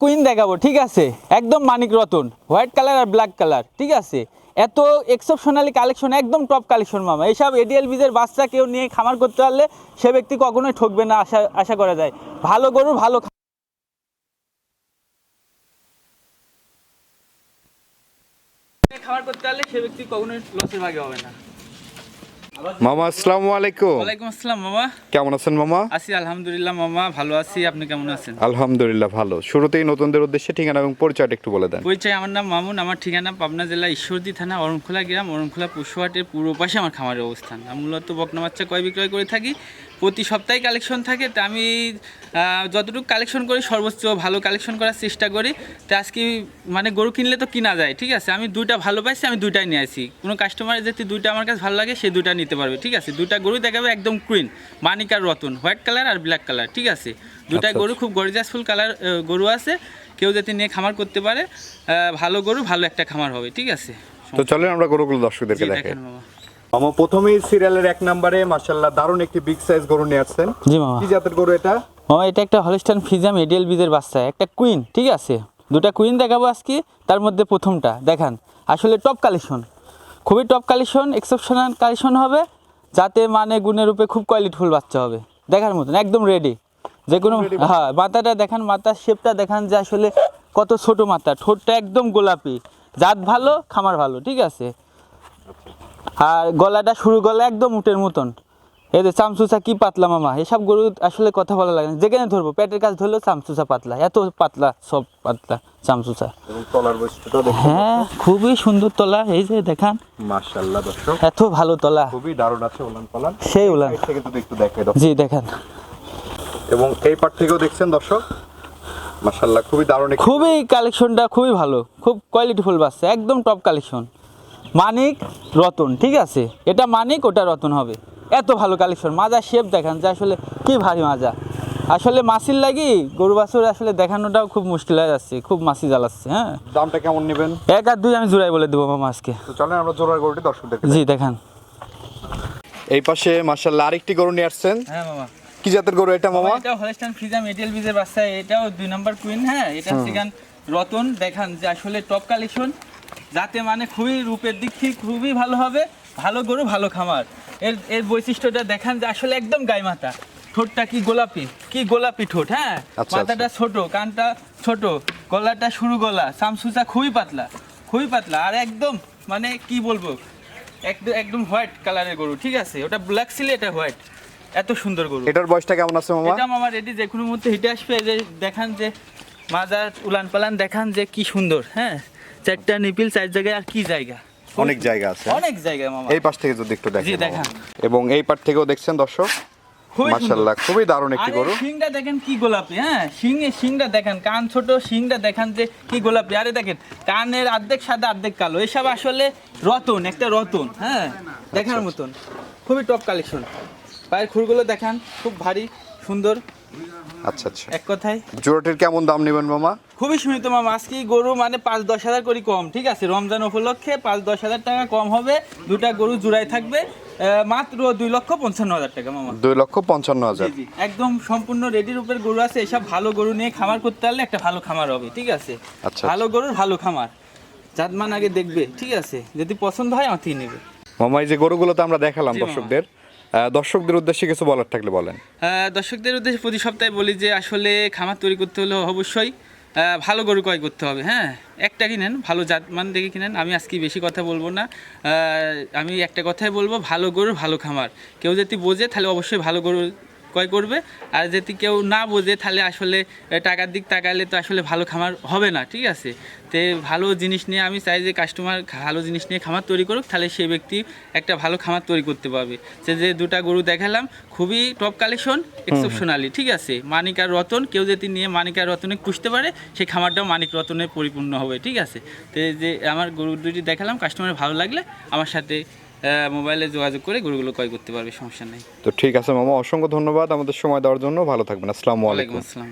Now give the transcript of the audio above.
Queen দেখাবো, ঠিক আছে? একদম মানিক রতন, হোয়াইট কালার আর ব্ল্যাক কালার, ঠিক আছে? এত এক্সেপশনালি কালেকশন একদম টপ কালেকশন মামা। এইসব এডিএল বীজের বাচ্চা কেউ নিয়ে খামার করতে পারলে সে ব্যক্তি কখনোই ঠকবে না, আশা আশা করা যায়। ভালো গরু, ভালো খামার করতে পারলে সে ব্যক্তি কখনোই লসের ভাগে হবে না। মামা আসসালামু আলাইকুম। ওয়ালাইকুম আসসালাম মামা। কেমন আছেন মামা? আছি আলহামদুলিল্লাহ মামা। ভালো আছি। আপনি কেমন আছেন? আলহামদুলিল্লাহ ভালো। শুরুতেই নতুনদের উদ্দেশ্যে ঠিকানা এবং পরিচয় একটু বলে দেন। পরিচয় আমার নাম মামুন। আমার ঠিকানা পাবনা জেলা ঈশ্বরদী থানা অরণখোলা গ্রাম। অরণখোলা পশুহাটের পূর্ব পাশে আমার খামারের অবস্থান। আমি মূলত বকনা বাচ্চা কয় বিক্রয় করে থাকি। প্রতি সপ্তাহে কালেকশন থাকে তা আমি যতটুকু কালেকশন করি সর্বোচ্চ ভালো কালেকশন করার চেষ্টা করি। তা আজকে মানে গরু কিনলে তো কিনা যায় ঠিক আছে? আমি দুইটা ভালো পাইছি আমি দুইটাই নিয়ে আসি। কোনো কাস্টমারের যদি দুইটা আমার কাছে ভালো লাগে সে দুইটা নিতে পারবে ঠিক আছে? দুইটা গরু দেখাবে একদম কুইন মানিক আর রতন হোয়াইট কালার আর ব্ল্যাক কালার ঠিক আছে? দুইটা আচ্ছা, গরু খুব গর্জাসফুল কালার গরু আছে। কেউ যাতে নিয়ে খামার করতে পারে ভালো গরু ভালো একটা খামার হবে ঠিক আছে? তো চলেন আমরা গরুগুলো দর্শকদেরকে দেখাই। মামা মামা প্রথমেই সিরিয়ালের এক নম্বরে মার্শাল্লাহ দারুণ একটি বিগ সাইজ গরু নিয়ে আসছেন। জি মামা। কি জাতের গরু এটা? মামা এটা একটা হলিস্টান ফিজাম এডিএল বীজের বাচ্চা একটা কুইন ঠিক আছে? দুটা কুইন দেখাবো আজকে তার মধ্যে প্রথমটা দেখান। আসলে টপ কালেকশন খুবই টপ কালেকশন এক্সেপশনাল কালেকশন হবে যাতে মানে গুণের রূপে খুব কোয়ালিটিফুল বাচ্চা হবে। দেখার মতন একদম রেডি যে কোনো হ্যাঁ মাথাটা দেখান মাথার শেপটা দেখান যে আসলে কত ছোট মাথা ঠোঁটটা একদম গোলাপি। জাত ভালো খামার ভালো ঠিক আছে? আর গলাটা শুরু গলা একদম উটের মতন। এই যে চামচুচা কি পাতলা মামা এসব গরু আসলে কথা বলা লাগে না। যেখানে ধরবো পেটের কাছে ধরলেও চামচুচা পাতলা এত পাতলা সব পাতলা চামচুচা। দেখুন। হ্যাঁ খুবই সুন্দর তলা এই যে দেখান। দর্শক। এত ভালো তলা। খুবই দারুণ আছে ওলান পালান। সেই উলান থেকে একটু দেখাই দাও। জি দেখান। এবং এই পার থেকেও দেখছেন দর্শক? মার্শাল্লাহ খুবই দারুণ খুবই কালেকশনটা খুবই ভালো। খুব কোয়ালিটিফুল বাচ্চা একদম টপ কালেকশন মানিক রতন ঠিক আছে? এটা মানিক ওটা রতন হবে। এত ভালো কালেকশন মাজা শেপ দেখান যে আসলে কি ভারী মাজা। আসলে মাসির লাগি গরু বাছুর আসলে দেখানোটাও খুব মুশকিল হয়ে যাচ্ছে খুব মাসি জ্বালাচ্ছে হ্যাঁ? দামটা কেমন নেবেন? এক আর দুই আমি জোড়াই বলে দেবো মামা আজকে। তো চলেন আমরা জোড়ার গরুটি দর্শকদেরকে জি দেখান। এই পাশে মার্শাল্লাহ আরেকটি গরু নিয়ে আসছেন। হ্যাঁ মামা। কি জাতের গরু এটা মামা? এটা হলস্টাইন ফ্রিজাম এটিএল বিজের বাচ্চা এটাও দুই নাম্বার কুইন হ্যাঁ? এটা সেখান রতন দেখান যে আসলে টপ কালেকশন যাতে মানে খুবই রূপের দিক থেকে খুবই ভালো হবে ভালো গরু ভালো খামার। এর এর বৈশিষ্ট্যটা দেখান যে আসলে একদম গায়ে মাথা। ঠোঁটটা কি গোলাপি? কি গোলাপি ঠোঁট হ্যাঁ? আচ্ছা, মাথাটা ছোট কানটা ছোট গলাটা সরু গলা সামসুচা খুবই পাতলা খুবই পাতলা আর একদম মানে কি বলব একদম একদম হোয়াইট কালারের গরু ঠিক আছে? ওটা ব্ল্যাক ছিল এটা হোয়াইট এত সুন্দর গরু। এটার বয়সটা কেমন আছে মামা? এটা আমার রেডি যে কোনো মুহূর্তে হিটে আসবে যে দেখান যে মাজার উলান পালান দেখান যে কি সুন্দর হ্যাঁ? চারটা নিপিল চার জায়গায় আর কি জায়গা? অনেক জায়গা আছে। অনেক জায়গা মামা। এই পাশ থেকে যদি একটু দেখেন। এবং এই পাশ থেকেও দেখছেন দর্শক। মার্শাল্লাহ খুবই দারুণ একটি আরে গরু। শিংটা দেখেন কি গোলাপি হ্যাঁ? শিংয়ে শিংটা দেখেন কান ছোট শিংটা দেখান যে কি গোলাপি। আরে দেখেন কানের অর্ধেক সাদা অর্ধেক কালো। এসব আসলে রতন একটা রতন হ্যাঁ? দেখার মতন। খুবই টপ কালেকশন পায়ের খুরগুলো দেখান খুব ভারী। সুন্দর। আচ্ছা আচ্ছা। এক কথায়। জোড়াটির কেমন দাম নেবেন মামা? খুবই সীমিত মামা আজকে গরু মানে পাঁচ দশ হাজার করে কম ঠিক আছে? রমজান উপলক্ষে পাঁচ দশ হাজার টাকা কম হবে দুটা গরু জুড়াই থাকবে মাত্র দুই লক্ষ পঞ্চান্ন হাজার টাকা মামা। দুই লক্ষ পঞ্চান্ন হাজার। একদম সম্পূর্ণ রেডি রূপের গরু আছে এসব ভালো গরু নিয়ে খামার করতে পারলে একটা ভালো খামার হবে ঠিক আছে? আচ্ছা, ভালো গরুর ভালো খামার জাতমান আগে দেখবে ঠিক আছে? যদি পছন্দ হয় আমার থেকে নেবে। মামা এই যে গরুগুলো তো আমরা দেখালাম দর্শকদের দর্শকদের উদ্দেশ্যে কিছু বলার থাকলে বলেন। দর্শকদের উদ্দেশ্যে প্রতি সপ্তাহে বলি যে আসলে খামার তৈরি করতে হলে অবশ্যই ভালো গরু ক্রয় করতে হবে হ্যাঁ? একটা কিনেন, ভালো জাত মান দেখে কিনেন। আমি আজকে বেশি কথা বলব না। আমি একটা কথাই বলব, ভালো গরু, ভালো খামার। কেউ যদি বোঝে তাহলে অবশ্যই ভালো গরু ক্রয় করবে। আর যদি কেউ না বোঝে তাহলে আসলে টাকার দিক তাকালে তো আসলে ভালো খামার হবে না ঠিক আছে? তে ভালো জিনিস নিয়ে আমি চাই যে কাস্টমার ভালো জিনিস নিয়ে খামার তৈরি করুক তাহলে সেই ব্যক্তি একটা ভালো খামার তৈরি করতে পারবে। সে যে দুটা গরু দেখালাম খুবই টপ কালেকশন এক্সেপশনালি ঠিক আছে? মানিক আর রতন কেউ যদি নিয়ে মানিক আর রতনে পুষতে পারে সেই খামারটাও মানিক রতনে পরিপূর্ণ হবে ঠিক আছে? তো যে আমার গরু দুটি দেখালাম কাস্টমার ভালো লাগলে আমার সাথে মোবাইলে যোগাযোগ করে গরুগুলো ক্রয় করতে পারবে সমস্যা নেই। তো ঠিক আছে মামা অসংখ্য ধন্যবাদ আমাদের সময় দেওয়ার জন্য। ভালো থাকবেন আসসালামু আলাইকুম। আসসালাম।